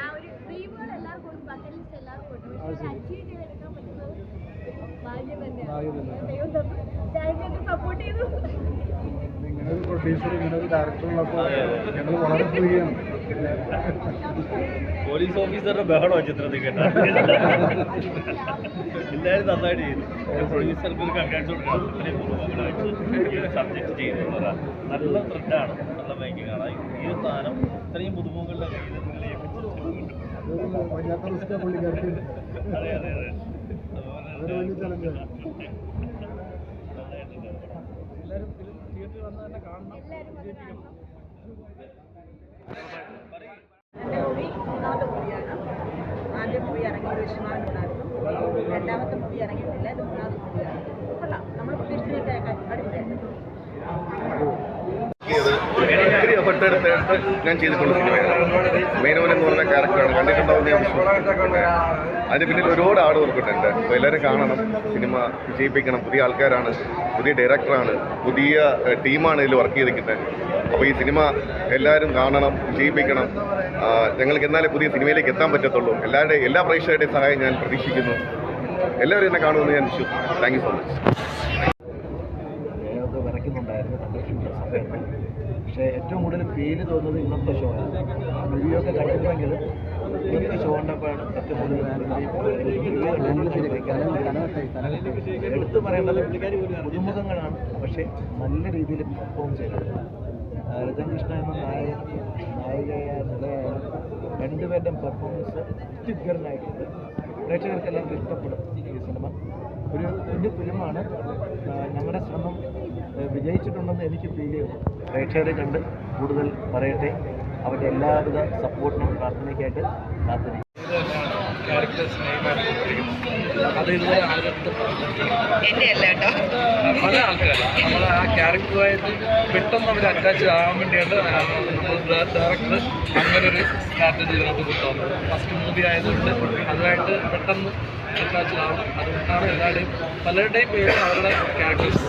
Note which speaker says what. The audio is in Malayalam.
Speaker 1: ആ ഒരു ഡ്രീമുകൾ എല്ലാവർക്കും ഉണ്ട് ബക്കറ്റ് ലിസ്റ്റ് എല്ലാവർക്കും ഉണ്ട്. പക്ഷേ അച്ചീവ് ചെയ്തെടുക്കാൻ പറ്റുന്നത് ഭാഗ്യം തന്നെയാണ്. ദൈവം തന്നു
Speaker 2: പ്രൊഡ്യൂസർ ഇങ്ങനെ ഒരു ഡയറക്ടർ ഉള്ളപ്പോൾ ഞങ്ങൾ വളരെ ഫ്രീയാണ്
Speaker 3: പോലീസ് ഓഫീസറുടെ ബഹളോ ചിത്രത്തിൽ കേട്ടോ. എല്ലാവരും നന്നായിട്ട് ചെയ്തു പ്രൊഡ്യൂസർക്ക് ഒരു കൺഗ്രാറ്റ്സ് കൊടുക്കണം ഇത്രയും പൂർവങ്ങളായിട്ട് ഈ ഒരു സബ്ജക്ട് ചെയ്തിട്ടുള്ളതാണ് നല്ല ത്രെഡാണ് നല്ല മേക്കിംഗ് ആണ്. ഈ ഒരു ഇത്രയും പുതുമുഖങ്ങളുടെ കയ്യിൽ അതെ അതെ അതെ. എല്ലാവരും തിയേറ്ററിൽ വന്ന് തന്നെ കാണണം
Speaker 4: എന്റെ മൂവി മൂന്നാമത്തെ മൂവിയാണ് ആദ്യ മൂവി ഇറങ്ങിയത് വിശ്വനാഥനുണ്ടായിരുന്നു രണ്ടാമത്തെ മൂവി ഇറങ്ങിയിട്ടില്ല ഇത് മൂന്നാമത്തെ മൂവിയാണ് കൊള്ളാം. നമ്മൾ പ്രതീക്ഷിച്ചതിനൊക്കെ അടിപൊളിയായിരുന്നു
Speaker 5: ഇത് എഫർട്ട് ഞാൻ ചെയ്തിട്ടുള്ള സിനിമയാണ് മേനോൻ എന്ന് പറഞ്ഞ ക്യാരക്ടറാണ് കണ്ടിട്ടുണ്ടാവുന്ന ഞാൻ വിശ്വസിക്കുന്നത് അതിന് പിന്നിൽ ഒരുപാട് ആട് വർക്ക് ഉണ്ട് അപ്പോൾ എല്ലാവരും കാണണം. സിനിമ വിജയിപ്പിക്കണം. പുതിയ ആൾക്കാരാണ്. പുതിയ ഡയറക്ടറാണ് പുതിയ ടീമാണ് ഇതിൽ വർക്ക് ചെയ്തിരിക്കുന്നത്. അപ്പോൾ ഈ സിനിമ എല്ലാവരും കാണണം വിജയിപ്പിക്കണം. ഞങ്ങൾക്ക് എന്നാലേ പുതിയ സിനിമയിലേക്ക് എത്താൻ പറ്റത്തുള്ളൂ. എല്ലാവരുടെയും എല്ലാ പ്രേക്ഷകരുടെയും സഹായം ഞാൻ പ്രതീക്ഷിക്കുന്നു. എല്ലാവരും എന്നെ കാണുമെന്ന് ഞാൻ വിശ്വസിക്കുന്നു. താങ്ക് യു സോ മച്ച്
Speaker 2: ഒക്കെ വിറയ്ക്കുന്നുണ്ടായിരുന്നു കണ്ടിട്ടുള്ള സമയത്ത്. പക്ഷേ ഏറ്റവും കൂടുതൽ ഫീൽ തോന്നുന്നത് ഇന്നത്തെ ഷോ ആണ്. റിവ്യൂ ഒക്കെ കണ്ടിരുന്നെങ്കിൽ ഇന്നത്തെ ഷോ കണ്ടപ്പോഴാണ് ഏറ്റവും കൂടുതൽ എടുത്തു പറയേണ്ടത് പുതുമുഖങ്ങളാണ്. പക്ഷേ നല്ല രീതിയിൽ പെർഫോം ചെയ്തത്. രജനകൃഷ്ണ എന്ന നായകൻ നായികയായ നിലയായാലും പെർഫോമൻസ് അത്യുഗ്രനായിട്ടുണ്ട്. പ്രേക്ഷകർക്കെല്ലാം ഇഷ്ടപ്പെടും ഈ സിനിമ ഒരു കുഞ്ഞു ഫിലിമാണ് ഞങ്ങളുടെ ശ്രമം വിജയിച്ചിട്ടുണ്ടെന്ന് എനിക്ക് ഫീൽ ചെയ്യുന്നു. പ്രേക്ഷകരെ കണ്ട് കൂടുതൽ പറയട്ടെ. അവരുടെ എല്ലാവിധ സപ്പോർട്ടിനും പ്രാർത്ഥനയ്ക്കായിട്ട് കാത്തിരിക്കും
Speaker 6: അത് ഇതുവരെ ആരെടുത്ത്
Speaker 4: എന്റെ അല്ല കേട്ടോ.
Speaker 6: പല ആൾക്കാരും നമ്മൾ ആ ക്യാരക്ടറുമായിട്ട് പെട്ടെന്ന് അവർ അറ്റാച്ച് ആകാൻ വേണ്ടിയാണ് നമ്മൾ ഡയറക്ടർ അങ്ങനെ ഒരു സ്ട്രാറ്റജി ഇതിനകത്ത് കൊണ്ടുവന്നത്. ഫസ്റ്റ് മൂവി ആയതുകൊണ്ട് അതുമായിട്ട് പെട്ടെന്ന് അറ്റാച്ച് ആവും അതുകൊണ്ടാണ് എല്ലാവരുടെയും പലരുടെയും പേര് അവരുടെ ക്യാരക്ടേഴ്സ്